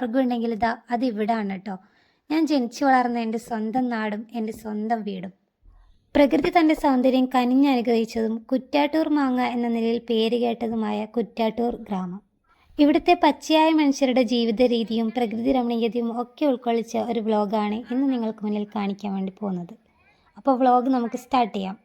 സ്വർഗം ഉണ്ടെങ്കിൽ ഇതാ അത് ഇവിടാണ് കേട്ടോ. ഞാൻ ജനിച്ചു വളർന്ന എന്റെ സ്വന്തം നാടും എന്റെ സ്വന്തം വീടും. പ്രകൃതി തന്റെ സൗന്ദര്യം കനിഞ്ഞനുഗ്രഹിച്ചതും കുറ്റാട്ടൂർ മാങ്ങ എന്ന നിലയിൽ പേര് കേട്ടതുമായ കുറ്റാട്ടൂർ ഗ്രാമം. ഇവിടുത്തെ പച്ചയായ മനുഷ്യരുടെ ജീവിത രീതിയും പ്രകൃതി രമണീയതയും ഒക്കെ ഉൾക്കൊള്ളിച്ച ഒരു വ്ലോഗാണ് ഇന്ന് നിങ്ങൾക്ക് മുന്നിൽ കാണിക്കാൻ വേണ്ടി പോകുന്നത്. അപ്പോൾ വ്ലോഗ് നമുക്ക് സ്റ്റാർട്ട് ചെയ്യാം.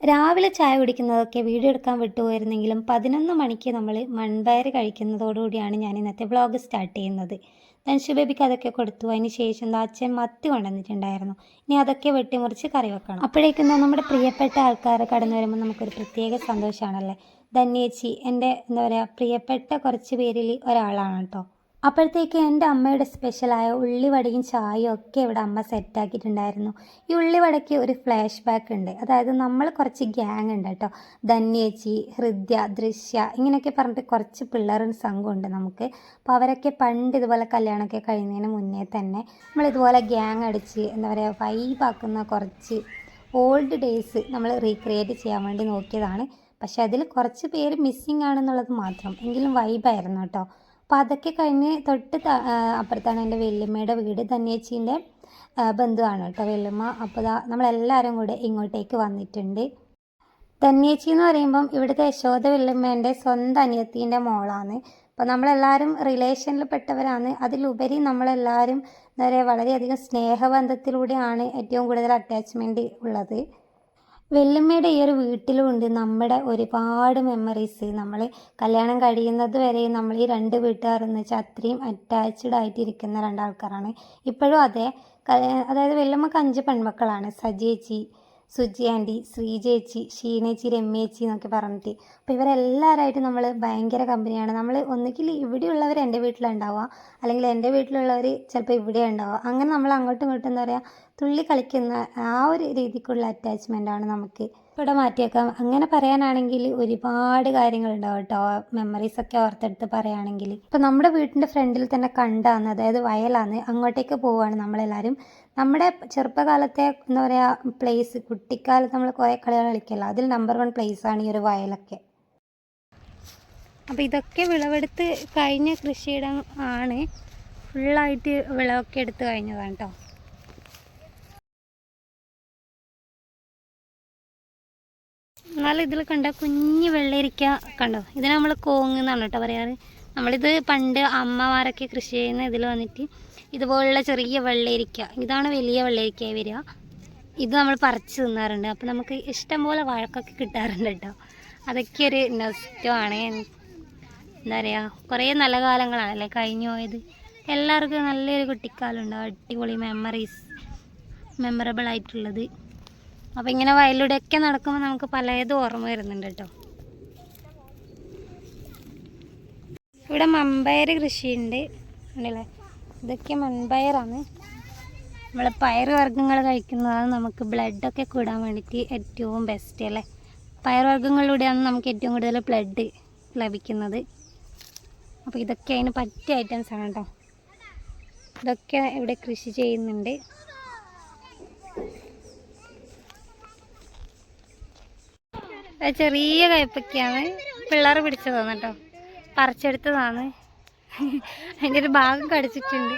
രാവിലെ ചായ കുടിക്കുന്നതൊക്കെ വീഡിയോ എടുക്കാൻ വിട്ടുപോയിരുന്നെങ്കിലും പതിനൊന്ന് മണിക്ക് നമ്മൾ മൺപയർ കഴിക്കുന്നതോടുകൂടിയാണ് ഞാൻ ഇന്നത്തെ വ്ളോഗ് സ്റ്റാർട്ട് ചെയ്യുന്നത്. ധനുഷു ബേബിക്ക് അതൊക്കെ കൊടുത്തു. അതിന് ശേഷം എന്താ അച്ഛൻ മത്തി കൊണ്ടുവന്നിട്ടുണ്ടായിരുന്നു. ഇനി അതൊക്കെ വെട്ടിമുറിച്ച് കറി വെക്കണം. അപ്പോഴേക്കും നമ്മുടെ പ്രിയപ്പെട്ട ആൾക്കാർ കടന്നു വരുമ്പോൾ നമുക്കൊരു പ്രത്യേക സന്തോഷമാണല്ലേ ധന്യേച്ചി എന്റെ എന്താ പറയുക പ്രിയപ്പെട്ട കുറച്ച് പേരിൽ ഒരാളാണ് കേട്ടോ. അപ്പോഴത്തേക്ക് എന്റെ അമ്മയുടെ സ്പെഷ്യലായ ഉള്ളിവടയും ചായയും ഒക്കെ ഇവിടെ അമ്മ സെറ്റാക്കിയിട്ടുണ്ടായിരുന്നു ഈ ഉള്ളിവടയ്ക്ക് ഒരു ഫ്ലാഷ് ബാക്ക് ഉണ്ട്. അതായത് നമ്മൾ കുറച്ച് ഗ്യാങ് ഉണ്ട് കേട്ടോ. ധന്യേച്ചി ഹൃദ്യ ദൃശ്യ ഇങ്ങനെയൊക്കെ പറഞ്ഞിട്ട് കുറച്ച് പിള്ളേരും സംഘമുണ്ട് നമുക്ക്. അപ്പോൾ അവരൊക്കെ പണ്ട് ഇതുപോലെ കല്യാണമൊക്കെ കഴിയുന്നതിന് മുന്നേ തന്നെ നമ്മൾ ഇതുപോലെ ഗ്യാങ് അടിച്ച് എന്താ പറയുക വൈബാക്കുന്ന കുറച്ച് ഓൾഡ് ഡേയ്സ് നമ്മൾ റീക്രിയേറ്റ് ചെയ്യാൻ വേണ്ടി നോക്കിയതാണ്. പക്ഷേ അതിൽ കുറച്ച് പേര് മിസ്സിങ് ആണെന്നുള്ളത് മാത്രം. എങ്കിലും വൈബായിരുന്നു കേട്ടോ. അപ്പോൾ അതൊക്കെ കഴിഞ്ഞ് തൊട്ട് അപ്പുറത്താണ് എന്റെ വല്യമ്മയുടെ വീട് ധന്യേച്ചീന്റെ ബന്ധുവാണ് കേട്ടോ വല്യമ്മ അപ്പോൾ നമ്മളെല്ലാവരും കൂടെ ഇങ്ങോട്ടേക്ക് വന്നിട്ടുണ്ട്. ധന്യേച്ചി എന്ന് പറയുമ്പം ഇവിടുത്തെ യശോദ വല്യമ്മേന്റെ സ്വന്തം അനിയത്തീന്റെ മോളാണ്. അപ്പോൾ നമ്മളെല്ലാവരും റിലേഷനിൽ പെട്ടവരാണ്. അതിലുപരി നമ്മളെല്ലാവരും എന്താ പറയുക വളരെയധികം സ്നേഹബന്ധത്തിലൂടെയാണ് ഏറ്റവും കൂടുതൽ അറ്റാച്ച്മെന്റ് ഉള്ളത്. വെല്ലുമ്മയുടെ ഈ ഒരു വീട്ടിലുമുണ്ട് നമ്മുടെ ഒരുപാട് മെമ്മറീസ് നമ്മൾ കല്യാണം കഴിയുന്നത് വരെ നമ്മൾ ഈ രണ്ട് വീട്ടുകാർ എന്ന് വെച്ചാൽ അത്രയും അറ്റാച്ച്ഡ് ആയിട്ടിരിക്കുന്ന രണ്ടാൾക്കാരാണ്. ഇപ്പോഴും അതെ. അതായത് വെല്ലമ്മക്ക് അഞ്ച് പെൺമക്കളാണ്. സജേച്ചി സുജി ആന്റി ശ്രീജേച്ചി ഷീനേച്ചി രമ്യേച്ചി എന്നൊക്കെ പറഞ്ഞിട്ട്. അപ്പോൾ ഇവരെല്ലാവരായിട്ട് നമ്മൾ ഭയങ്കര കമ്പനിയാണ് നമ്മൾ ഒന്നുകിൽ ഇവിടെയുള്ളവർ എന്റെ വീട്ടിലുണ്ടാവുക. അല്ലെങ്കിൽ എന്റെ വീട്ടിലുള്ളവർ ചിലപ്പോൾ ഇവിടെ ഉണ്ടാവുക അങ്ങനെ നമ്മൾ അങ്ങോട്ടും ഇങ്ങോട്ടും എന്താ പറയുക തുള്ളി കളിക്കുന്ന ആ ഒരു രീതിക്കുള്ള അറ്റാച്ച്മെന്റ് ആണ് നമുക്ക് ഇവിടെ മാറ്റിയേക്കാം. അങ്ങനെ പറയാനാണെങ്കിൽ ഒരുപാട് കാര്യങ്ങളുണ്ടാവും കേട്ടോ. മെമ്മറീസ് ഒക്കെ ഓർത്തെടുത്ത് പറയുകയാണെങ്കിൽ ഇപ്പം നമ്മുടെ വീട്ടിന്റെ ഫ്രണ്ടിൽ തന്നെ കണ്ടാന്ന് അതായത് വയലാന്ന് അങ്ങോട്ടേക്ക് പോവുകയാണ് നമ്മളെല്ലാവരും നമ്മുടെ ചെറുപ്പകാലത്തെ എന്താ പറയുക പ്ലേസ് കുട്ടിക്കാലത്ത് നമ്മൾ കുറേ കളികൾ കളിക്കല്ലോ. അതിൽ നമ്പർ വൺ പ്ലേസ് ആണ് ഈ ഒരു വയലൊക്കെ. അപ്പോൾ ഇതൊക്കെ വിളവെടുത്ത് കഴിഞ്ഞ കൃഷിയിടം ആണ്. ഫുള്ളായിട്ട് വിളവൊക്കെ എടുത്ത് കഴിഞ്ഞതാണ് കേട്ടോ. എന്നാലും ഇതിൽ കണ്ട കുഞ്ഞ് വെള്ളരിക്ക കണ്ടോ? ഇതിനെ നമ്മൾ കോങ്ങ് എന്നാണ് കേട്ടോ പറയാറ്. നമ്മളിത് പണ്ട് അമ്മമാരൊക്കെ കൃഷി ചെയ്യുന്ന ഇതിൽ വന്നിട്ട് ഇതുപോലുള്ള ചെറിയ വെള്ളരിക്ക ഇതാണ് വലിയ വെള്ളരിക്ക വരിക. ഇത് നമ്മൾ പറിച്ച് തിന്നാറുണ്ട്. അപ്പോൾ നമുക്ക് ഇഷ്ടം പോലെ വഴക്കൊക്കെ കിട്ടാറുണ്ട് കേട്ടോ. അതൊക്കെ ഒരു നഷ്ടമാണ്. എന്താ പറയുക കുറേ നല്ല കാലങ്ങളാണല്ലേ കഴിഞ്ഞു പോയത്. എല്ലാവർക്കും നല്ലൊരു കുട്ടിക്കാലം ഉണ്ടാവും അടിപൊളി മെമ്മറീസ് മെമ്മറബിൾ ആയിട്ടുള്ളത്. അപ്പോൾ ഇങ്ങനെ വയലിലൂടെയൊക്കെ നടക്കുമ്പോൾ നമുക്ക് പലതും ഓർമ്മ വരുന്നുണ്ട് കേട്ടോ. ഇവിടെ മമ്പയർ കൃഷിയുണ്ട്. ഉണ്ടല്ലേ ഇതൊക്കെ മൺപയറാണ് നമ്മൾ പയർ വർഗങ്ങൾ കഴിക്കുന്നതാണ് നമുക്ക് ബ്ലഡൊക്കെ കൂടാൻ വേണ്ടിയിട്ട് ഏറ്റവും ബെസ്റ്റ് അല്ലേ? പയർ വർഗങ്ങളിലൂടെയാണ് നമുക്ക് ഏറ്റവും കൂടുതൽ ബ്ലഡ് ലഭിക്കുന്നത്. അപ്പോൾ ഇതൊക്കെ അതിന് പറ്റിയ ഐറ്റംസ് ആണ് കേട്ടോ. ഇതൊക്കെ ഇവിടെ കൃഷി ചെയ്യുന്നുണ്ട്. ചെറിയ കയ്പൊക്കെയാണ് പിള്ളേർ പിടിച്ചതാണ് കേട്ടോ. പറിച്ചെടുത്തതാണ്. അതിന്റെ ഒരു ഭാഗം കടിച്ചിട്ടുണ്ട്.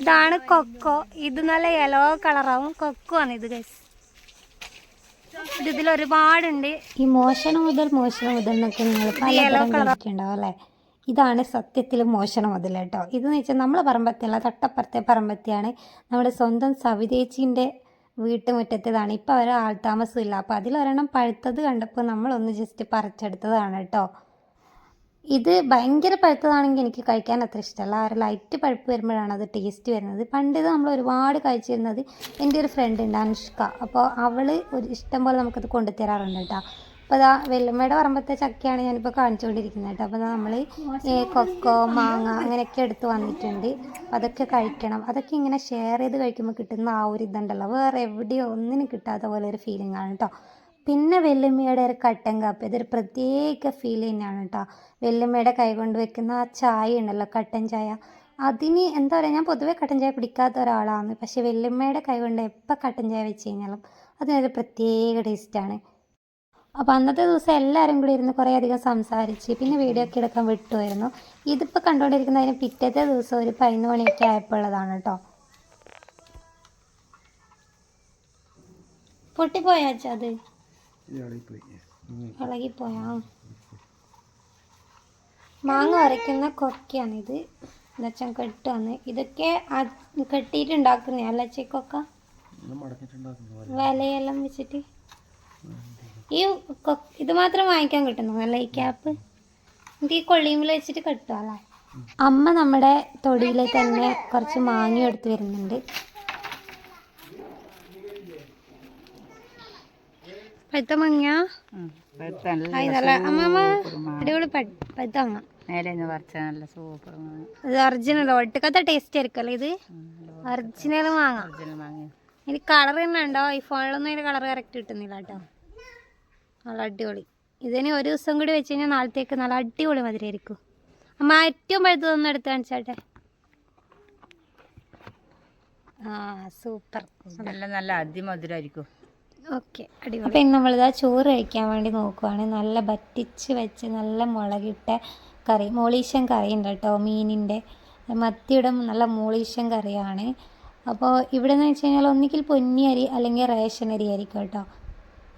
ഇതാണ് കൊക്കോ. ഇത് നല്ല യെല്ലോ കളറാവും. കൊക്കോ ആണ് ഇത് ഗൈസ് ഇത് ഇതിൽ ഒരുപാടുണ്ട്. ഈ മോശണം മുതൽ മോശണം മുതൽ എന്നൊക്കെ നിങ്ങൾ യെല്ലോ കളർ അല്ലേ? ഇതാണ് സത്യത്തിൽ മോഷണം മുതൽ കേട്ടോ. ഇതെന്ന് വെച്ചാൽ നമ്മളെ പറമ്പത്തിയല്ല തൊട്ടപ്പുറത്തെ പറമ്പത്തിയാണ്. നമ്മുടെ സ്വന്തം സവിതേച്ചിന്റെ വീട്ടുമുറ്റത്തേതാണ് ഇപ്പോൾ അവരെ ആൾതാമസമില്ല. അപ്പോൾ അതിലൊരെണ്ണം പഴുത്തത് കണ്ടപ്പോൾ നമ്മളൊന്ന് ജസ്റ്റ് പറിച്ചെടുത്തതാണ് കേട്ടോ. ഇത് ഭയങ്കര പഴുത്തതാണെങ്കിൽ എനിക്ക് കഴിക്കാൻ അത്ര ഇഷ്ടമല്ല. ആ ലൈറ്റ് പഴുപ്പ് വരുമ്പോഴാണ് അത് ടേസ്റ്റ് വരുന്നത്. പണ്ട് ഇത് നമ്മൾ ഒരുപാട് കഴിച്ചിരുന്നത് എന്റെ ഒരു ഫ്രണ്ട് ഉണ്ട് അനുഷ്ക. അപ്പോൾ അവൾ ഒരു ഇഷ്ടം പോലെ നമുക്കത് കൊണ്ടുതരാറുണ്ട് കേട്ടോ. അപ്പോൾ ഇതാ വെല്ലുമ്മയുടെ പറമ്പത്തെ ചക്കയാണ് ഞാനിപ്പോൾ കാണിച്ചുകൊണ്ടിരിക്കുന്നത് കേട്ടോ. അപ്പോൾ നമ്മൾ കൊക്കോ മാങ്ങ അങ്ങനെയൊക്കെ എടുത്ത് വന്നിട്ടുണ്ട്. അതൊക്കെ കഴിക്കണം. അതൊക്കെ ഇങ്ങനെ ഷെയർ ചെയ്ത് കഴിക്കുമ്പോൾ കിട്ടുന്ന ആ ഒരു ഇതുണ്ടല്ലോ. വേറെ എവിടെയോ ഒന്നിനും കിട്ടാത്ത പോലെ ഒരു ഫീലിംഗ് ആണ് കേട്ടോ. പിന്നെ വെല്ലുമ്മയുടെ ഒരു കട്ടൻ കാപ്പ്. ഇതൊരു പ്രത്യേക ഫീൽ തന്നെയാണ് കേട്ടോ. വെല്ലുമ്മയുടെ കൈ കൊണ്ട് വെക്കുന്ന ആ ചായ ഉണ്ടല്ലോ കട്ടൻ ചായ. അതിന് എന്താ പറയുക ഞാൻ പൊതുവേ കട്ടൻ ചായ കുടിക്കാത്ത ഒരാളാണ്. പക്ഷേ വെല്ലുമ്മയുടെ കൈ കൊണ്ട് എപ്പോൾ കട്ടൻ ചായ വെച്ച് കഴിഞ്ഞാലും അതിനൊരു പ്രത്യേക ടേസ്റ്റാണ് അപ്പോൾ അന്നത്തെ ദിവസം എല്ലാവരും കൂടി ഇരുന്ന് കുറേ അധികം സംസാരിച്ച് പിന്നെ വീഡിയോ ഒക്കെ എടുക്കാൻ വിട്ടുമായിരുന്നു ഇതിപ്പോൾ കണ്ടുകൊണ്ടിരിക്കുന്നതിന് പിറ്റത്തെ ദിവസം ഒരു പതിനൊന്ന് മണിയൊക്കെ ആയപ്പോൾ ഉള്ളതാണ് കേട്ടോ പൊട്ടിപ്പോയാച്ച അത്? ഇളകിപ്പോയാ? മാങ്ങ അരയ്ക്കുന്ന കൊക്കയാണിത്. എന്നുവെച്ചാൽ കെട്ടുവാന്ന്. ഇതൊക്കെ കെട്ടിയിട്ടുണ്ടാക്കുന്നേ കെട്ടിയിട്ടുണ്ടാക്കുന്ന അല്ലച്ചക്കൊക്കെ വിലയെല്ലാം വെച്ചിട്ട്? ഈ ഇത് മാത്രം വാങ്ങിക്കാൻ കിട്ടുന്നു? നല്ല ഈ ക്യാപ്പ് ഇത് ഈ കൊള്ളിയുമ്പിൽ വെച്ചിട്ട് കെട്ടുക അല്ലേ? അമ്മ നമ്മുടെ തൊടിയിൽ തന്നെ കുറച്ച് മാങ്ങ എടുത്ത് വരുന്നുണ്ട്. പഴുത്ത മങ്ങ? അമ്മമ്മ അടിപൊളി പഴുത്ത ഇത് ഒറിജിനൽ ഒട്ടുക്കത്തെ ടേസ്റ്റ് ആയിരിക്കുമല്ലോ ഇത്? ഒറിജിനൽ മാങ്ങ. ഇനി കളർ തന്നെ ഉണ്ടോ ഈ ഫോണിലൊന്നും അതിന്റെ കളർ കറക്റ്റ് കിട്ടുന്നില്ല കേട്ടോ. നല്ല അടിപൊളി. ഇതിന് ഒരു ദിവസം കൂടി വെച്ച് കഴിഞ്ഞാൽ നാളത്തേക്ക് നല്ല അടിപൊളി മധുരമായിരിക്കും അമ്മ ഏറ്റവും പഴുത്തതൊന്നും എടുത്ത് കാണിച്ചാട്ടെ. ആ സൂപ്പർ. നല്ല നല്ല അതിമധുരമായിരിക്കും ഓക്കെ അടിപൊളി. അപ്പം ഇന്ന് നമ്മളിതാ ചോറ് കഴിക്കാൻ വേണ്ടി നോക്കുവാണ്. നല്ല വറ്റിച്ച് വെച്ച് നല്ല മുളകിട്ട കറി മോളീശൻ കറി ഉണ്ട് കേട്ടോ മീനിന്റെ. മത്തിയുടെ നല്ല മോളീശൻ കറിയാണ്. അപ്പോൾ ഇവിടെ എന്ന് വെച്ച് കഴിഞ്ഞാൽ ഒന്നുകിൽ പൊന്നിയരി അല്ലെങ്കിൽ റേഷൻ അരി ആയിരിക്കും കേട്ടോ.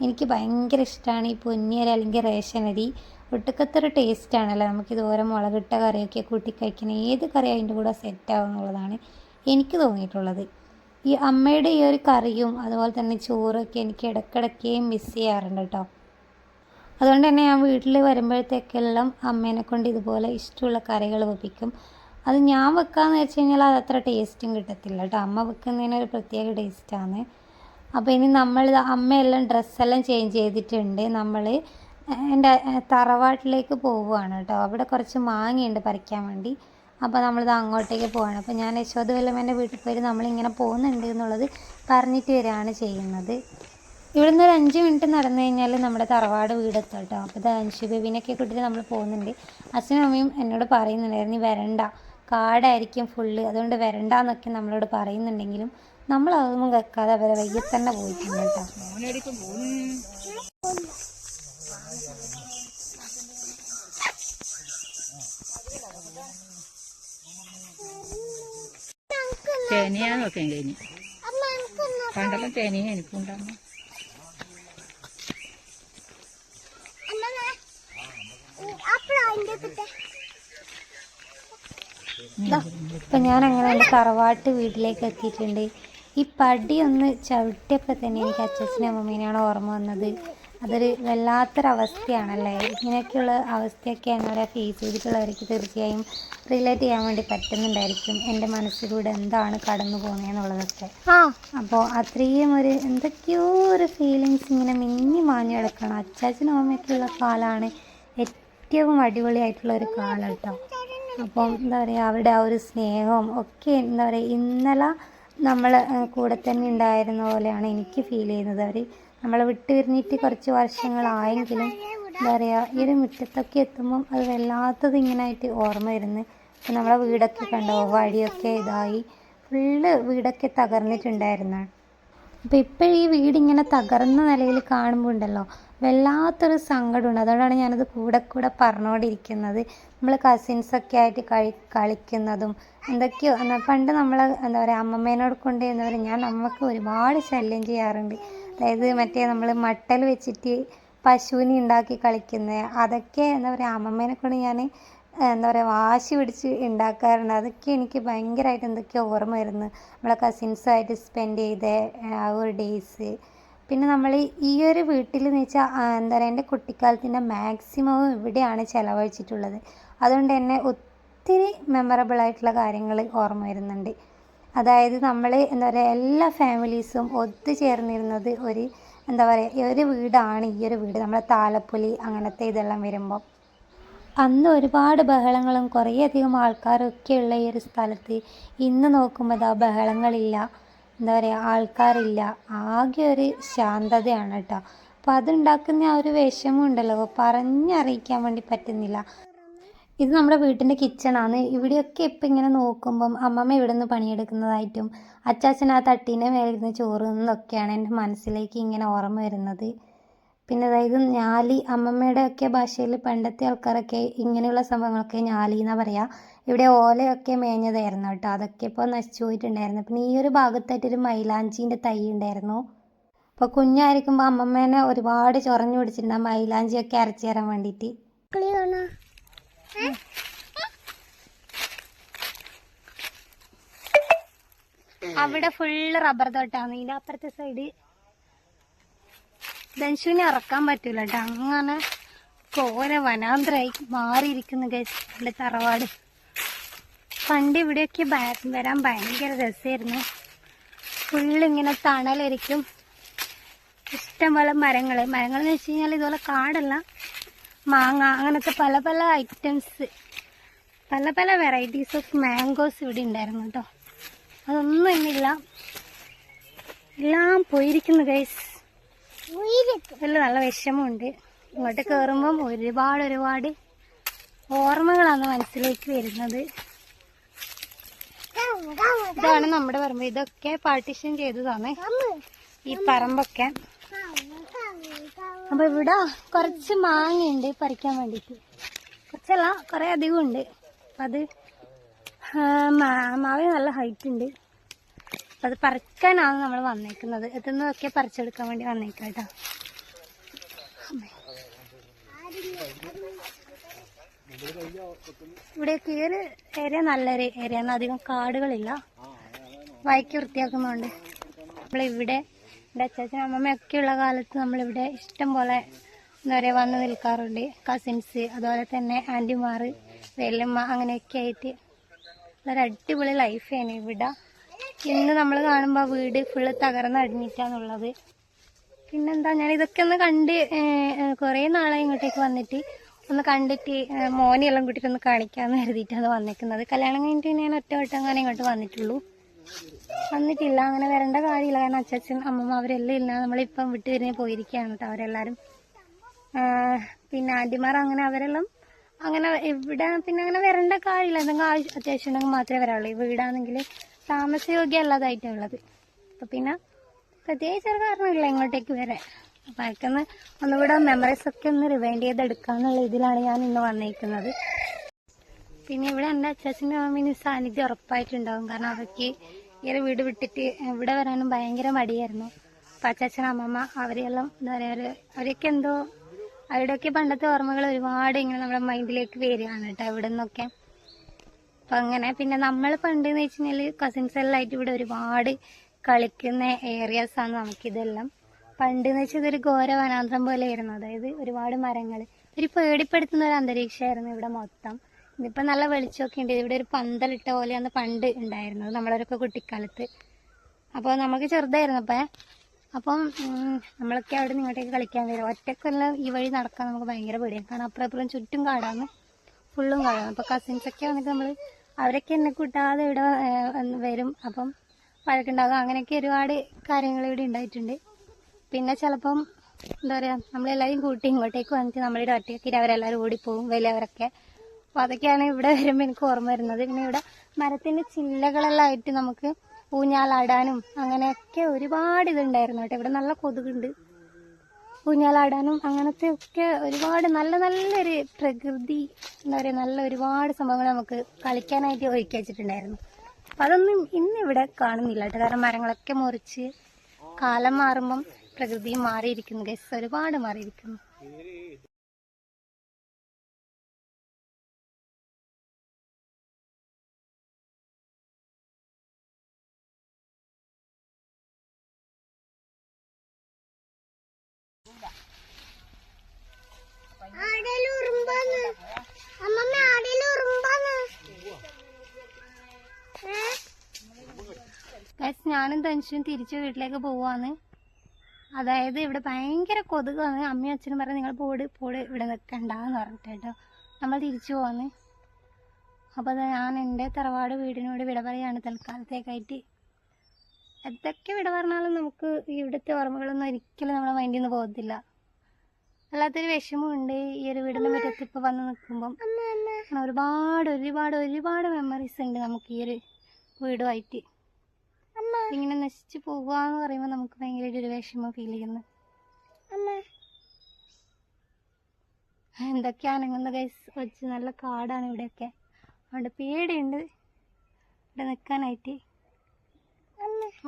എനിക്ക് ഭയങ്കര ഇഷ്ടമാണ് ഈ പൊന്നിയരി അല്ലെങ്കിൽ റേഷൻ അരി. ഒട്ടുക്കത്തൊരു ടേസ്റ്റ് ആണല്ലോ. നമുക്ക് ഇതുപോലെ മുളകിട്ട കറിയൊക്കെ കൂട്ടി കഴിക്കണം ഏത് കറി അതിന്റെ കൂടെ സെറ്റാവും എന്നുള്ളതാണ് എനിക്ക് തോന്നിയിട്ടുള്ളത്. ഈ അമ്മയുടെ ഈ ഒരു കറിയും അതുപോലെ തന്നെ ചോറൊക്കെ എനിക്ക് ഇടയ്ക്കിടയ്ക്ക് മിസ് ചെയ്യാറുണ്ട് കേട്ടോ. അതുകൊണ്ട് തന്നെ ഞാൻ വീട്ടിൽ വരുമ്പോഴത്തേക്കെല്ലാം അമ്മേനെ കൊണ്ട് ഇതുപോലെ ഇഷ്ടമുള്ള കറികൾ വെപ്പിക്കും. അത് ഞാൻ വെക്കാമെന്ന് വെച്ച് കഴിഞ്ഞാൽ അത് അത്ര ടേസ്റ്റും കിട്ടത്തില്ല കേട്ടോ. അമ്മ വെക്കുന്നതിന് ഒരു പ്രത്യേക ടേസ്റ്റാണ് അപ്പോൾ ഇനി നമ്മൾ അമ്മയെല്ലാം ഡ്രസ്സെല്ലാം ചേഞ്ച് ചെയ്തിട്ടുണ്ട്. നമ്മൾ എന്റെ തറവാട്ടിലേക്ക് പോവുകയാണ് കേട്ടോ. അവിടെ കുറച്ച് മാങ്ങയുണ്ട് പറിക്കാൻ വേണ്ടി. അപ്പോൾ നമ്മളിത് അങ്ങോട്ടേക്ക് പോവാണ്. അപ്പോൾ ഞാൻ യശോദ വല്ലമ്മേന്റെ വീട്ടിൽ പോയി നമ്മളിങ്ങനെ പോകുന്നുണ്ട് എന്നുള്ളത് പറഞ്ഞിട്ട് വരികയാണ് ചെയ്യുന്നത്. ഇവിടുന്ന് ഒരു അഞ്ച് മിനിറ്റ് നടന്നു കഴിഞ്ഞാൽ നമ്മുടെ തറവാട് വീടെത്തും കേട്ടോ. അപ്പോൾ ഇത് അൻഷി ബേബിനൊക്കെ കൂട്ടിയിട്ട് നമ്മൾ പോകുന്നുണ്ട്. അച്ഛനും അമ്മയും എന്നോട് പറയുന്നുണ്ടായിരുന്നു നീ വരണ്ട. കാടായിരിക്കും ഫുള്ള് അതുകൊണ്ട് വരണ്ട എന്നൊക്കെ നമ്മളോട് പറയുന്നുണ്ടെങ്കിലും നമ്മൾ അതൊന്നും കേൾക്കാതെ അവരെ വയ്യ തന്നെ പോയിട്ടുണ്ട് കേട്ടോ. തേനിയാന്ന് വെക്കാൻ കഴിഞ്ഞു പണ്ടെല്ലാം തേനിയ എനിക്കുണ്ടാകുന്നു ഇപ്പം ഞാൻ അങ്ങനെ എന്റെ തറവാട്ട് വീട്ടിലേക്ക് എത്തിയിട്ടുണ്ട്. ഈ പടി ഒന്ന് ചവിട്ടിയപ്പോൾ തന്നെ എനിക്ക് അച്ഛനും അമ്മമ്മേനെയാണ് ഓർമ്മ വന്നത്. അതൊരു വല്ലാത്തൊരവസ്ഥയാണല്ലേ? ഇങ്ങനെയൊക്കെയുള്ള അവസ്ഥയൊക്കെ എന്നോട് ഫേസ് ചെയ്തിട്ടുള്ളവർക്ക് തീർച്ചയായും റിലേറ്റ് ചെയ്യാൻ വേണ്ടി പറ്റുന്നുണ്ടായിരിക്കും. എന്റെ മനസ്സിലൂടെ എന്താണ് കടന്നു പോകുന്നതെന്നുള്ളതൊക്കെ അപ്പോൾ അത്രയും ഒരു എന്തൊക്കെയോ ഒരു ഫീലിങ്സ് ഇങ്ങനെ മിന്നി മാഞ്ഞു കിടക്കണം. അച്ചാച്ചനും അമ്മയ്ക്കുള്ള കാലമാണ് ഏറ്റവും അടിപൊളിയായിട്ടുള്ള ഒരു കാലം കേട്ടോ. അപ്പം എന്താ പറയുക അവരുടെ ആ ഒരു സ്നേഹവും ഒക്കെ എന്താ പറയുക ഇന്നലെ നമ്മൾ കൂടെ തന്നെ ഉണ്ടായിരുന്ന പോലെയാണ് എനിക്ക് ഫീൽ ചെയ്യുന്നത്. അവർ നമ്മളെ വിട്ട് പിരിഞ്ഞിട്ട് കുറച്ച് വർഷങ്ങളായെങ്കിലും എന്താ പറയുക ഈ ഒരു മുറ്റത്തൊക്കെ എത്തുമ്പം അത് വല്ലാത്തത് ഇങ്ങനായിട്ട് ഓർമ്മ വരുന്നു. ഇപ്പം നമ്മളെ വീടൊക്കെ കണ്ടോ വഴിയൊക്കെ ഇതായി. ഫുള്ള് വീടൊക്കെ തകർന്നിട്ടുണ്ടായിരുന്നു അപ്പോൾ ഇപ്പോൾ ഈ വീട് ഇങ്ങനെ തകർന്ന നിലയിൽ കാണുമ്പോൾ ഉണ്ടല്ലോ വല്ലാത്തൊരു സങ്കടമുണ്ട്. അതുകൊണ്ടാണ് ഞാനത് കൂടെ കൂടെ പറഞ്ഞുകൊണ്ടിരിക്കുന്നത്. നമ്മൾ കസിൻസൊക്കെ ആയിട്ട് കളി കളിക്കുന്നതും എന്തൊക്കെയോ പണ്ട് നമ്മൾ എന്താ പറയുക അമ്മമ്മേനോട് കൊണ്ട് എന്താ പറയുക ഞാൻ അമ്മയ്ക്ക് ഒരുപാട് ശല്യം ചെയ്യാറുണ്ട്. അതായത് മറ്റേ നമ്മൾ മട്ടൽ വെച്ചിട്ട് പശുവിനെ ഉണ്ടാക്കി കളിക്കുന്നത് അതൊക്കെ എന്താ പറയുക അമ്മമ്മേനെ കൊണ്ട് ഞാൻ എന്താ പറയുക വാശി പിടിച്ച് ഉണ്ടാക്കാറുണ്ട്. അതൊക്കെ എനിക്ക് ഭയങ്കരമായിട്ട് എന്തൊക്കെയോ ഓർമ്മ വരുന്നു. നമ്മളെ കസിൻസുമായിട്ട് സ്പെൻഡ് ചെയ്ത ആ ഒരു ഡേയ്സ് പിന്നെ നമ്മൾ ഈ ഒരു വീട്ടിൽ എന്ന് വെച്ചാൽ എന്താ പറയുക എന്റെ കുട്ടിക്കാലത്തിന്റെ മാക്സിമം ഇവിടെയാണ് ചിലവഴിച്ചിട്ടുള്ളത്. അതുകൊണ്ട് തന്നെ ഒത്തിരി മെമ്മറബിൾ ആയിട്ടുള്ള കാര്യങ്ങൾ ഓർമ്മ വരുന്നുണ്ട്. അതായത് നമ്മൾ എന്താ പറയുക എല്ലാ ഫാമിലീസും ഒത്തുചേർന്നിരുന്നത് ഒരു എന്താ പറയുക ഒരു വീടാണ് ഈ ഒരു വീട്. നമ്മളെ താലപ്പൊലി അങ്ങനത്തെ ഇതെല്ലാം വരുമ്പോൾ അന്ന് ഒരുപാട് ബഹളങ്ങളും കുറേയധികം ആൾക്കാരൊക്കെ ഉള്ള ഈ ഒരു സ്ഥലത്ത് ഇന്ന് നോക്കുമ്പോൾ ആ ബഹളങ്ങളില്ല. എന്താ പറയുക ആൾക്കാരില്ല. ആകെ ഒരു ശാന്തതയാണ് കേട്ടോ അപ്പോൾ അതുണ്ടാക്കുന്ന ആ ഒരു വിഷമം ഉണ്ടല്ലോ. പറഞ്ഞറിയിക്കാൻ വേണ്ടി പറ്റുന്നില്ല. ഇത് നമ്മുടെ വീട്ടിന്റെ കിച്ചണാണ് ഇവിടെയൊക്കെ ഇപ്പം ഇങ്ങനെ നോക്കുമ്പം അമ്മമ്മ ഇവിടെ നിന്ന് പണിയെടുക്കുന്നതായിട്ടും അച്ചാച്ചൻ ആ തട്ടീന്റെ മേലിരുന്ന് ചോറ് എന്നൊക്കെയാണ് എന്റെ മനസ്സിലേക്ക് ഇങ്ങനെ ഓർമ്മ വരുന്നത്. പിന്നെ അതായത് ഞാലി അമ്മമ്മയുടെ ഒക്കെ ഭാഷയിൽ പണ്ടത്തെ ആൾക്കാരൊക്കെ ഇങ്ങനെയുള്ള സംഭവങ്ങളൊക്കെ ഞാലി എന്നാണ് പറയുക ഇവിടെ ഓലയൊക്കെ മേഞ്ഞതായിരുന്നു കേട്ടോ. അതൊക്കെ ഇപ്പോൾ നശിച്ചു പോയിട്ടുണ്ടായിരുന്നു. പിന്നെ ഈ ഒരു ഭാഗത്തായിട്ടൊരു മൈലാഞ്ചീന്റെ തൈ ഉണ്ടായിരുന്നു. അപ്പോൾ കുഞ്ഞായിരിക്കുമ്പോൾ അമ്മമ്മേനെ ഒരുപാട് ചൊറഞ്ഞു പിടിച്ചിട്ടുണ്ട് മൈലാഞ്ചിയൊക്കെ അരച്ചു തരാൻ വേണ്ടിയിട്ട്. അവിടെ ഫുള്ള് റബ്ബർ തോട്ടാണ്. ഇതിന്റെ അപ്പുറത്തെ സൈഡ് ധനുഷുവിനെ ഇറക്കാൻ പറ്റൂല കേട്ടോ. അങ്ങനെ കോര വനാന്തരായി മാറിയിരിക്കുന്നു കേസ് തറവാട്. പണ്ട് ഇവിടെയൊക്കെ വരാൻ ഭയങ്കര രസമായിരുന്നു ഫുള്ളിങ്ങനെ തണലായിരിക്കും ഇഷ്ടംപോലെ മരങ്ങൾ എന്ന് വെച്ച് കഴിഞ്ഞാൽ ഇതുപോലെ കാടല്ല മാങ്ങ അങ്ങനത്തെ പല പല ഐറ്റംസ് പല പല വെറൈറ്റീസ് ഓഫ് മാംഗോസ് ഇവിടെ ഉണ്ടായിരുന്നു കേട്ടോ അതൊന്നും ഇന്നില്ല. എല്ലാം പോയിരിക്കുന്നു ഗൈസ് എല്ലാം നല്ല വിഷമമുണ്ട്. ഇങ്ങോട്ട് കയറുമ്പം ഒരുപാട് ഒരുപാട് ഓർമ്മകളാണ് മനസ്സിലേക്ക് വരുന്നത്. ഇതാണ് നമ്മുടെ പറമ്പ്. ഇതൊക്കെ പാർട്ടീഷൻ ചെയ്തതാണ്. ഈ പറമ്പൊക്കെ. അപ്പൊ ഇവിടെ കുറച്ച് മാങ്ങയുണ്ട് പറിക്കാൻ വേണ്ടിട്ട് കുറച്ചല്ല കുറെ അധികം ഉണ്ട് അത് ആ, മാ- മാവിന് നല്ല ഹൈറ്റ് ഉണ്ട്. അത് പറിക്കാനാണ് നമ്മൾ വന്നേക്കുന്നത്. എത്തുന്നതൊക്കെ പറിച്ചെടുക്കാൻ വേണ്ടി വന്നേക്കാം കേട്ടോ. ഇവിടെയൊക്കെ ഈ ഏരിയ നല്ലൊരു ഏരിയ അധികം കാടുകളില്ല. വയക്ക് വൃത്തിയാക്കുന്നുണ്ട്. നമ്മളിവിടെ എന്റെ അച്ചാച്ചനും അമ്മമ്മയൊക്കെ ഉള്ള കാലത്ത് നമ്മളിവിടെ ഇഷ്ടം പോലെ എന്താ പറയുക വന്ന് നിൽക്കാറുണ്ട്. കസിൻസ് അതുപോലെ തന്നെ ആന്റിമാർ വെല്ലമ്മ അങ്ങനെയൊക്കെ ആയിട്ട്. ഒരു അടിപൊളി ലൈഫാണ് ഇവിടെ. ഇന്ന് നമ്മൾ കാണുമ്പോൾ വീട് ഫുള്ള് തകർന്നടിഞ്ഞിട്ടാന്നുള്ളത് പിന്നെന്താ ഞാൻ ഇതൊക്കെ ഒന്ന് കണ്ട് കുറേ നാളായി ഇങ്ങോട്ടേക്ക് വന്നിട്ട്. ഒന്ന് കണ്ടിട്ട് മോനെ എല്ലാം കൂട്ടിയിട്ട് ഒന്ന് കാണിക്കാമെന്ന് കരുതിയിട്ടാണ് വന്നിരിക്കുന്നത് കല്യാണം കഴിഞ്ഞിട്ട് ഞാൻ ഒറ്റ വട്ടം അങ്ങനെ ഇങ്ങോട്ട് വന്നിട്ടുള്ളൂ. വന്നിട്ടില്ല അങ്ങനെ വരേണ്ട കാര്യമില്ല. കാരണം അച്ഛൻ അമ്മമ്മ അവരെല്ലാം ഇല്ല. നമ്മളിപ്പം വിട്ട് തിരിഞ്ഞ് പോയിരിക്കുകയാണ് കേട്ടോ അവരെല്ലാവരും പിന്നെ ആന്റിമാർ അങ്ങനെ അവരെല്ലാം അങ്ങനെ ഇവിടെ പിന്നെ അങ്ങനെ വരേണ്ട കാര്യമില്ല. എന്തെങ്കിലും ആവശ്യം അത്യാവശ്യം ഉണ്ടെങ്കിൽ മാത്രമേ വരാവുള്ളൂ. ഈ വീടാണെങ്കിൽ താമസയോഗ്യമല്ലാതായിട്ടാണ് ഉള്ളത്. അപ്പം പിന്നെ പ്രത്യേകിച്ച് ഒരു കാരണമില്ല ഇങ്ങോട്ടേക്ക് വരാൻ. അപ്പം ഒന്നുകൂടെ മെമ്മറീസ് ഒക്കെ ഒന്ന് റിവൈൻഡ് ചെയ്തെടുക്കാന്നുള്ള ഇതിലാണ് ഞാൻ ഇന്ന് വന്നിരിക്കുന്നത് പിന്നെ ഇവിടെ എന്റെ അച്ചാച്ചന്റെ മമ്മീന് സാന്നിധ്യം ഉറപ്പായിട്ടുണ്ടാവും. കാരണം അവർക്ക് ഈ ഒരു വീട് വിട്ടിട്ട് ഇവിടെ വരാനും ഭയങ്കര മടിയായിരുന്നു. അപ്പം അച്ചാച്ചൻ അമ്മമ്മ അവരെല്ലാം എന്താ പറയുക ഒരു അവരൊക്കെ എന്തോ അവരുടെയൊക്കെ പണ്ടത്തെ ഓർമ്മകൾ ഒരുപാട് ഇങ്ങനെ നമ്മുടെ മൈൻഡിലേക്ക് വരികയാണ് കേട്ടോ ഇവിടെ നിന്നൊക്കെ അപ്പം അങ്ങനെ പിന്നെ നമ്മൾ പണ്ട് എന്ന് വെച്ച് കഴിഞ്ഞാൽ കസിൻസ് എല്ലാം ആയിട്ട് ഇവിടെ ഒരുപാട് കളിക്കുന്ന ഏരിയാസ് ആണ് നമുക്കിതെല്ലാം. പണ്ട് എന്ന് വെച്ചാൽ ഇതൊരു ഘോര വനാന്തരം പോലെയായിരുന്നു. അതായത് ഒരുപാട് മരങ്ങൾ ഒരു പേടിപ്പെടുത്തുന്ന ഒരു അന്തരീക്ഷമായിരുന്നു ഇവിടെ മൊത്തം. ഇതിപ്പോൾ നല്ല വെളിച്ചമൊക്കെ ഉണ്ട്. ഇവിടെ ഒരു പന്തലിട്ട പോലെയാണ് പണ്ട് ഉണ്ടായിരുന്നത് നമ്മളൊരൊക്കെ കുട്ടിക്കാലത്ത്. അപ്പോൾ നമുക്ക് ചെറുതായിരുന്നു അപ്പം. നമ്മളൊക്കെ അവിടെ ഇങ്ങോട്ടേക്ക് കളിക്കാൻ വരും. ഒറ്റക്കെല്ലാം ഈ വഴി നടക്കാൻ നമുക്ക് ഭയങ്കര പേടിയാണ്. കാരണം അപ്പുറം അപ്പുറം ചുറ്റും കാടാണ്. ഫുള്ളും കാടാണ്. അപ്പോൾ കസിൻസൊക്കെ വന്നിട്ട് നമ്മൾ അവരൊക്കെ എന്നെ കൂട്ടാതെ ഇവിടെ വരും. അപ്പം വഴക്കുണ്ടാകും. അങ്ങനെയൊക്കെ ഒരുപാട് കാര്യങ്ങൾ ഇവിടെ ഉണ്ടായിട്ടുണ്ട്. പിന്നെ ചിലപ്പം എന്താ പറയാ നമ്മളെല്ലാവരും കൂട്ടി ഇങ്ങോട്ടേക്ക് വന്നിട്ട് നമ്മളിവിടെ ഒറ്റയ്ക്ക് അവരെല്ലാവരും ഓടിപ്പോവും വലിയവരൊക്കെ. അപ്പോൾ അതൊക്കെയാണ് ഇവിടെ വരുമ്പോൾ എനിക്ക് ഓർമ്മ വരുന്നത്. പിന്നെ ഇവിടെ മരത്തിന്റെ ചില്ലകളെല്ലാം ആയിട്ട് നമുക്ക് ഊഞ്ഞാലാടാനും അങ്ങനെയൊക്കെ ഒരുപാട് ഇതുണ്ടായിരുന്നു കേട്ടോ. ഇവിടെ നല്ല കൊതുകുണ്ട്. ഊഞ്ഞാലാടാനും അങ്ങനത്തെ ഒക്കെ ഒരുപാട് നല്ല നല്ലൊരു പ്രകൃതി എന്താ പറയാ നല്ല ഒരുപാട് സംഭവങ്ങൾ നമുക്ക് കളിക്കാനായിട്ട് ഒരുക്കി വെച്ചിട്ടുണ്ടായിരുന്നു. അപ്പം അതൊന്നും ഇന്നിവിടെ കാണുന്നില്ല കേട്ടോ. കാരണം മരങ്ങളൊക്കെ മുറിച്ച് കാലം മാറുമ്പം പ്രകൃതിയും മാറിയിരിക്കുന്നു. ഗസ് ഒരുപാട് മാറിയിരിക്കുന്നു. ഗൈസ് ഞാനും തനിച്ചും തിരിച്ചു വീട്ടിലേക്ക് പോവാന്ന് അതായത് ഇവിടെ ഭയങ്കര കൊതുകാണ്. അമ്മയും അച്ഛനും പറഞ്ഞ് നിങ്ങൾ പോട് പോട് ഇവിടെ നിൽക്കണ്ടെന്ന് പറഞ്ഞിട്ട് കേട്ടോ. നമ്മൾ തിരിച്ചു പോന്ന്. അപ്പോൾ ഞാൻ എന്റെ തറവാട് വീടിനോട് വിട പറയാണ് തൽക്കാലത്തേക്കായിട്ട്. എന്തൊക്കെ വിട പറഞ്ഞാലും നമുക്ക് ഇവിടുത്തെ ഓർമ്മകളൊന്നും ഒരിക്കലും നമ്മുടെ മൈൻഡിൽ നിന്ന് പോകത്തില്ല. വല്ലാത്തൊരു വിഷമമുണ്ട് ഈ ഒരു വീടിന്റെ മുറ്റത്ത് ഇപ്പോൾ വന്ന് നിൽക്കുമ്പം. ഒരുപാട് ഒരുപാട് ഒരുപാട് മെമ്മറീസ് ഉണ്ട് നമുക്ക് ഈ ഒരു വീടുമായിട്ട്. ഇങ്ങനെ നശിച്ചു പോവാന്ന് പറയുമ്പോൾ നമുക്ക് ഭയങ്കര ഒരു വിഷമം ഫീൽ ചെയ്യുന്നു. എന്തൊക്കെയാണ് അനങ്ങുന്ന ഗൈസ് വെച്ച് നല്ല കാടാണ് ഇവിടെയൊക്കെ. അതുകൊണ്ട് പേടിയുണ്ട്. ഇവിടെ നിൽക്കാനായിട്ട്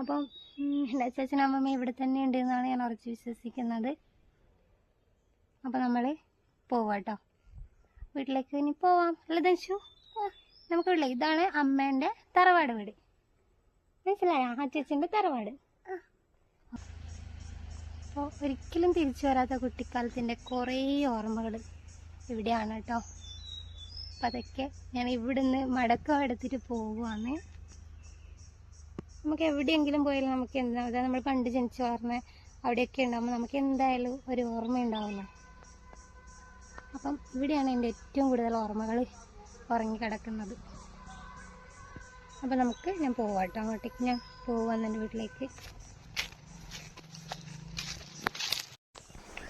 അപ്പം എന്റെ അമ്മമ്മ ഇവിടെ തന്നെ ഉണ്ട് എന്നാണ് ഞാൻ ഉറച്ച് വിശ്വസിക്കുന്നത്. അപ്പം നമ്മൾ പോവാട്ടോ വീട്ടിലേക്ക് ഇനി പോവാം. അല്ല ദശു നമുക്ക് വീട്ടിലേക്ക് ഇതാണ് അമ്മേന്റെ തറവാട് വീട്. മനസ്സിലായോ? ചേച്ചിന്റെ തറവാട്. അപ്പോൾ ഒരിക്കലും തിരിച്ചു വരാത്ത കുട്ടിക്കാലത്തിന്റെ കുറേ ഓർമ്മകൾ ഇവിടെയാണ് കേട്ടോ അപ്പം അതൊക്കെ ഞാൻ ഇവിടുന്ന് മടക്കം എടുത്തിട്ട് പോവുകയാണ് നമുക്ക് എവിടെയെങ്കിലും പോയാലും നമുക്ക് എന്താ അതായത് നമ്മൾ പണ്ട് ജനിച്ചു പറഞ്ഞ അവിടെയൊക്കെ ഉണ്ടാകുമ്പോൾ നമുക്ക് എന്തായാലും ഒരു ഓർമ്മ ഉണ്ടാവുന്നു. അപ്പം ഇവിടെയാണ് എന്റെ ഏറ്റവും കൂടുതൽ ഓർമ്മകൾ ഉറങ്ങിക്കിടക്കുന്നത്. അപ്പം നമുക്ക് ഞാൻ പോവാട്ടോ. അങ്ങോട്ടേക്ക് ഞാൻ പോവാൻ എന്റെ വീട്ടിലേക്ക്.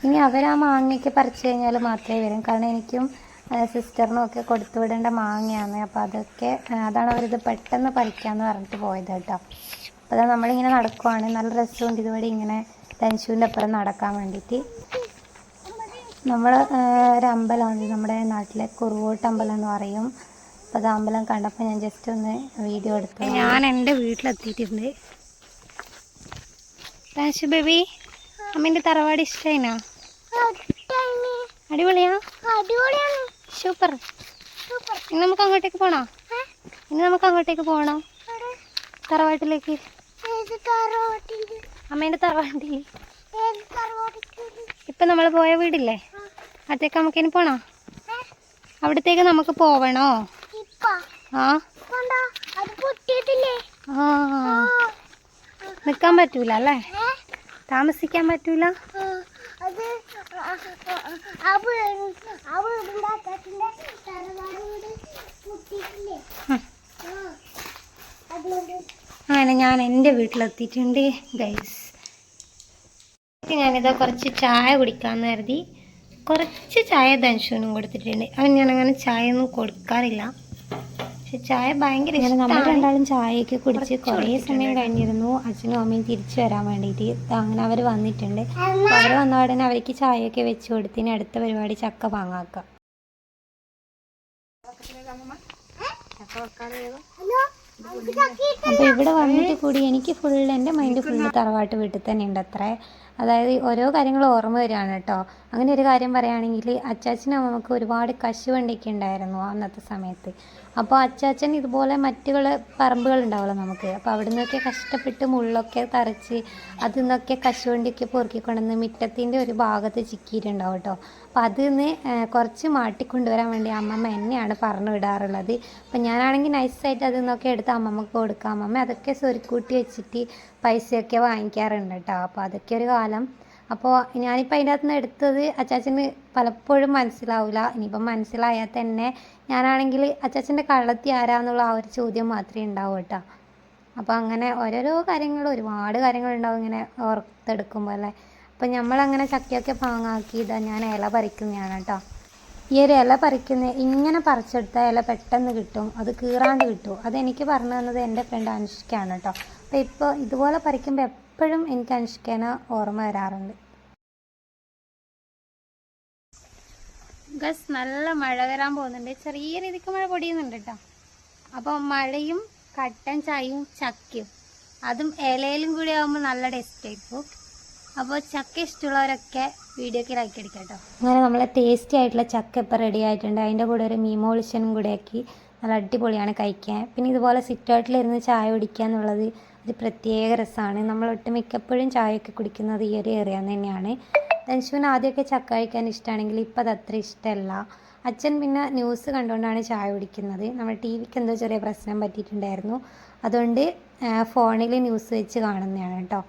ഇനി അവരാ മാങ്ങയൊക്കെ പറിച്ചു കഴിഞ്ഞാൽ മാത്രമേ വരും. കാരണം എനിക്കും സിസ്റ്ററിനും ഒക്കെ കൊടുത്തു വിടേണ്ട മാങ്ങയാണ്. അപ്പോൾ അതൊക്കെ അതാണ് അവരിത് പെട്ടെന്ന് പറിക്കാമെന്ന് പറഞ്ഞിട്ട് പോയത് കേട്ടോ. അപ്പോൾ അത് നമ്മളിങ്ങനെ നടക്കുവാണ്. നല്ല രസമുണ്ട് ഇതുവഴി ഇങ്ങനെ തൻഷുവിന്റെ അപ്പുറം നടക്കാൻ വേണ്ടിയിട്ട് നമ്മൾ ഒരു അമ്പലമാണ് നമ്മുടെ നാട്ടിലെ കുറുവോട്ട് അമ്പലം എന്ന് പറയും. അപ്പോൾ അത് അമ്പലം കണ്ടപ്പോൾ ഞാൻ ജസ്റ്റ് ഒന്ന് വീഡിയോ എടുത്തു. ഞാൻ എന്റെ വീട്ടിലെത്തിയിട്ടുണ്ട്. റാഷു ബേബി അമ്മേന്റെ തറവാട് ഇഷ്ടമായിനാ അടിപൊളിയാ? സൂപ്പർ. ഇനി നമുക്ക് അങ്ങോട്ടേക്ക് പോണോ? ഇനി നമുക്ക് അങ്ങോട്ടേക്ക് പോണോ. തറവാട്ടിലേക്ക്. അമ്മേന്റെ തറവാട്ടിൽ ഇപ്പം നമ്മൾ പോയ വീടില്ലേ? അവിടത്തേക്ക് നമുക്കിനി പോണോ? അവിടത്തേക്ക് നമുക്ക് പോവണോ? ആ നിൽക്കാൻ പറ്റൂല അല്ലേ താമസിക്കാൻ പറ്റൂല. അങ്ങനെ ഞാൻ എന്റെ വീട്ടിലെത്തിയിട്ടുണ്ട് ഗൈസ് ഞാനിതാ കുറച്ച് ചായ കുടിക്കാമെന്ന് കരുതി കുറച്ച് ചായ ധനുഷനും കൊടുത്തിട്ടുണ്ട് അവൻ ഞാനങ്ങനെ ചായ ഒന്നും കൊടുക്കാറില്ല പക്ഷെ ചായ ഭയങ്കര നമ്മൾ രണ്ടാളും ചായയൊക്കെ കുടിച്ച് കുറേ സമയം കഴിഞ്ഞിരുന്നു. അച്ഛനും അമ്മയും തിരിച്ചു വരാൻ വേണ്ടിയിട്ട്. അങ്ങനെ അവർ വന്നിട്ടുണ്ട്. അവർ വന്ന ഉടനെ അവർക്ക് ചായയൊക്കെ വെച്ച് കൊടുത്തിന് അടുത്ത പരിപാടി ചക്ക വാങ്ങാക്കാം അപ്പോൾ ഇവിടെ വന്നിട്ട് കൂടി എനിക്ക് ഫുൾ എന്റെ മൈൻഡ് ഫുള്ള് തറവാട്ട് വീട്ടിൽ തന്നെ ഉണ്ട് അത്രേ അതായത് ഓരോ കാര്യങ്ങൾ ഓർമ്മ വരികയാണ് കേട്ടോ. അങ്ങനെ ഒരു കാര്യം പറയുകയാണെങ്കിൽ അച്ചാച്ചനും നമുക്ക് ഒരുപാട് കശുവണ്ടിയൊക്കെ ഉണ്ടായിരുന്നു അന്നത്തെ സമയത്ത്. അപ്പോൾ അച്ചാച്ചൻ ഇതുപോലെ മറ്റുള്ള പറമ്പുകൾ ഉണ്ടാവുമല്ലോ നമുക്ക്. അപ്പോൾ അവിടെ നിന്നൊക്കെ കഷ്ടപ്പെട്ട് മുള്ളൊക്കെ തറച്ച് അതിൽ നിന്നൊക്കെ കശുവണ്ടിയൊക്കെ പൊറുക്കിക്കൊണ്ടുവന്ന് മിറ്റത്തിന്റെ ഒരു ഭാഗത്ത് ചിക്കിയിട്ടുണ്ടാവും കേട്ടോ. അപ്പോൾ അതിൽ നിന്ന് കുറച്ച് മാട്ടിക്കൊണ്ടുവരാൻ വേണ്ടി അമ്മമ്മ എന്നെയാണ് പറഞ്ഞു വിടാറുള്ളത്. അപ്പം ഞാനാണെങ്കിൽ നൈസായിട്ട് അതിൽ നിന്നൊക്കെ എടുത്ത് അമ്മമ്മക്ക് കൊടുക്കാം. അമ്മമ്മ അതൊക്കെ സ്വരുക്കൂട്ടി വെച്ചിട്ട് പൈസയൊക്കെ വാങ്ങിക്കാറുണ്ട് കേട്ടോ അപ്പോൾ അതൊക്കെ ഒരു കാലം. അപ്പോൾ ഞാനിപ്പോൾ അതിന്റെ അകത്തുനിന്ന് എടുത്തത് അച്ചാച്ചന് പലപ്പോഴും മനസ്സിലാവില്ല ഇനിയിപ്പം മനസ്സിലായാൽ തന്നെ ഞാനാണെങ്കിൽ അച്ചാച്ചന്റെ കള്ളത്തി ആരാന്നുള്ള ആ ഒരു ചോദ്യം മാത്രമേ ഉണ്ടാവൂ കേട്ടോ അപ്പോൾ അങ്ങനെ ഓരോരോ കാര്യങ്ങൾ ഒരുപാട് കാര്യങ്ങളുണ്ടാവും ഇങ്ങനെ ഓർത്തെടുക്കുമ്പോൾ അല്ലേ? അപ്പം നമ്മളങ്ങനെ ചക്കയൊക്കെ പാങ്ങാക്കി ഇതാ ഞാൻ ഇല പറിക്കുന്നതാണ് കേട്ടോ ഈ ഒരു ഇല പറിക്കുന്ന ഇങ്ങനെ പറിച്ചെടുത്ത ഇല പെട്ടെന്ന് കിട്ടും. അത് കീറാണ്ട് കിട്ടും. അതെനിക്ക് പറഞ്ഞു തന്നത് എന്റെ ഫ്രണ്ട് അനുഷ്കയാണ് കേട്ടോ അപ്പോൾ ഇപ്പോൾ ഇതുപോലെ പറിക്കുമ്പോൾ എപ്പോഴും എനിക്ക് അനുഷ്കേനെ ഓർമ്മ വരാറുണ്ട്. ഗസ് നല്ല മഴ വരാൻ പോകുന്നുണ്ട്. ചെറിയ രീതിക്ക് മഴ പൊടിയുന്നുണ്ട് കേട്ടോ അപ്പോൾ മഴയും കട്ടൻ ചായയും ചക്കയും. അതും ഇലയിലും കൂടി ആകുമ്പോൾ നല്ല ടേസ്റ്റ് ആയിരിക്കും. അപ്പോൾ ചക്ക ഇഷ്ടമുള്ളവരൊക്കെ വീഡിയോക്ക് ലൈക്ക് അടിക്കാം കേട്ടോ അങ്ങനെ നമ്മൾ ടേസ്റ്റി ആയിട്ടുള്ള ചക്ക ഇപ്പം റെഡി ആയിട്ടുണ്ട്. അതിന്റെ കൂടെ ഒരു മീമോളിഷനും കൂടെ ആക്കി നല്ല അടിപൊളിയാണ് കഴിക്കാൻ. പിന്നെ ഇതുപോലെ സിറ്റ് ഔട്ടിലിരുന്ന് ചായ കുടിക്കുക എന്നുള്ളത് ഒരു പ്രത്യേക രസമാണ്. നമ്മൾ ഒട്ടുമിക്കപ്പോഴും ചായയൊക്കെ കുടിക്കുന്നത് ഈ ഒരു ഏറിയ തന്നെയാണ്. ധനുഷുവിന് ആദ്യമൊക്കെ ചക്ക കഴിക്കാൻ ഇഷ്ടമാണെങ്കിൽ ഇപ്പം അത് അത്ര ഇഷ്ടമല്ല അച്ഛൻ പിന്നെ ന്യൂസ് കണ്ടുകൊണ്ടാണ് ചായ കുടിക്കുന്നത്. നമ്മുടെ ടി വിക്ക് എന്തോ ചെറിയ പ്രശ്നം പറ്റിയിട്ടുണ്ടായിരുന്നു. അതുകൊണ്ട് ഫോണിൽ ന്യൂസ് വെച്ച് കാണുന്നതാണ് കേട്ടോ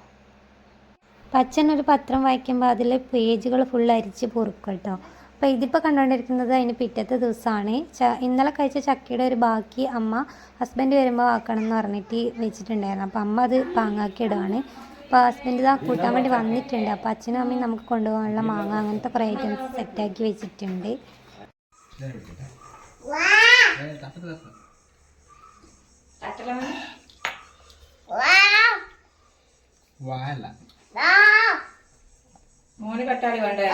അപ്പം അച്ഛൻ ഒരു പത്രം വായിക്കുമ്പോൾ അതിലെ പേജുകൾ ഫുൾ അരിച്ച് പൊറുക്കും കേട്ടോ അപ്പോൾ ഇതിപ്പോൾ കണ്ടുകൊണ്ടിരിക്കുന്നത് അതിന് പിറ്റത്തെ ദിവസമാണ് ച ഇന്നലെ കഴിച്ച ചക്കയുടെ ഒരു ബാക്കി അമ്മ ഹസ്ബൻഡ് വരുമ്പോൾ ആക്കണം എന്ന് പറഞ്ഞിട്ട് വെച്ചിട്ടുണ്ടായിരുന്നു. അപ്പോൾ അമ്മ അത് പാങ്ങാക്കി ഇടുകയാണ് അപ്പോൾ ഹസ്ബൻഡ് ഇതാ കൂട്ടാൻ വേണ്ടി വന്നിട്ടുണ്ട്. അപ്പോൾ അച്ഛനും അമ്മയും നമുക്ക് കൊണ്ടുപോകാനുള്ള മാങ്ങ അങ്ങനത്തെ കുറേ ഐറ്റംസ് സെറ്റാക്കി വെച്ചിട്ടുണ്ട്. വായല്ല മോന് കട്ടാളി വേണ്ടേ?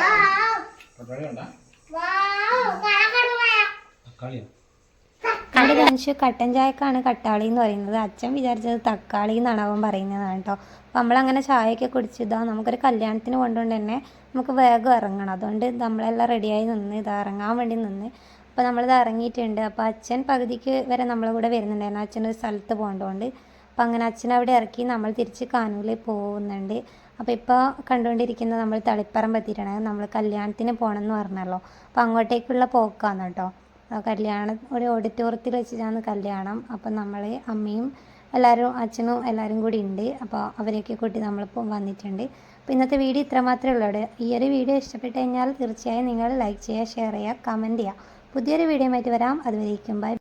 എന്റെ ധനുഷ് കട്ടൻ ചായക്കാണ് കട്ടാളി എന്ന് പറയുന്നത്. അച്ഛൻ വിചാരിച്ചത് തക്കാളി എന്നാണ് അവൻ പറയുന്നതാണ് കേട്ടോ. അപ്പം നമ്മളങ്ങനെ ചായയൊക്കെ കുടിച്ചിതാ നമുക്കൊരു കല്യാണത്തിന് കൊണ്ടുകൊണ്ട് തന്നെ നമുക്ക് വേഗം ഇറങ്ങണം. അതുകൊണ്ട് നമ്മളെല്ലാം റെഡിയായി നിന്ന് ഇത് ഇറങ്ങാൻ വേണ്ടി നിന്ന്. അപ്പോൾ നമ്മളിത് ഇറങ്ങിയിട്ടുണ്ട്. അപ്പോൾ അച്ഛൻ പകുതിക്ക് വരെ നമ്മളെ കൂടെ വരുന്നുണ്ടായിരുന്നു. അച്ഛൻ ഒരു സ്ഥലത്ത് പോകേണ്ടതുകൊണ്ട് അപ്പോൾ അങ്ങനെ അച്ഛൻ അവിടെ ഇറക്കി നമ്മൾ തിരിച്ച് കാനൂരിൽ പോകുന്നുണ്ട്. അപ്പോൾ ഇപ്പോൾ കണ്ടുകൊണ്ടിരിക്കുന്നത് നമ്മൾ തളിപ്പറമ്പ് എത്തിയിട്ടാണ്. നമ്മൾ കല്യാണത്തിന് പോകണമെന്ന് പറഞ്ഞല്ലോ. അപ്പോൾ അങ്ങോട്ടേക്കുള്ള പോക്കാണ് കേട്ടോ. കല്യാണം ഒരു ഓഡിറ്റോറിയത്തിൽ വെച്ചിട്ടാണ് കല്യാണം. അപ്പോൾ നമ്മൾ അമ്മയും എല്ലാവരും അച്ഛനും എല്ലാവരും കൂടി ഉണ്ട്. അപ്പോൾ അവരെയൊക്കെ കൂട്ടി നമ്മളിപ്പോൾ വന്നിട്ടുണ്ട്. അപ്പോൾ ഇന്നത്തെ വീഡിയോ ഇത്ര മാത്രമേ ഉള്ളൂ ഈ ഒരു വീഡിയോ ഇഷ്ടപ്പെട്ട് കഴിഞ്ഞാൽ തീർച്ചയായും നിങ്ങൾ ലൈക്ക് ചെയ്യുക ഷെയർ ചെയ്യുക കമന്റ് ചെയ്യുക. പുതിയൊരു വീഡിയോ ആയിട്ട് വരാം. അതുവരേക്കും ബൈ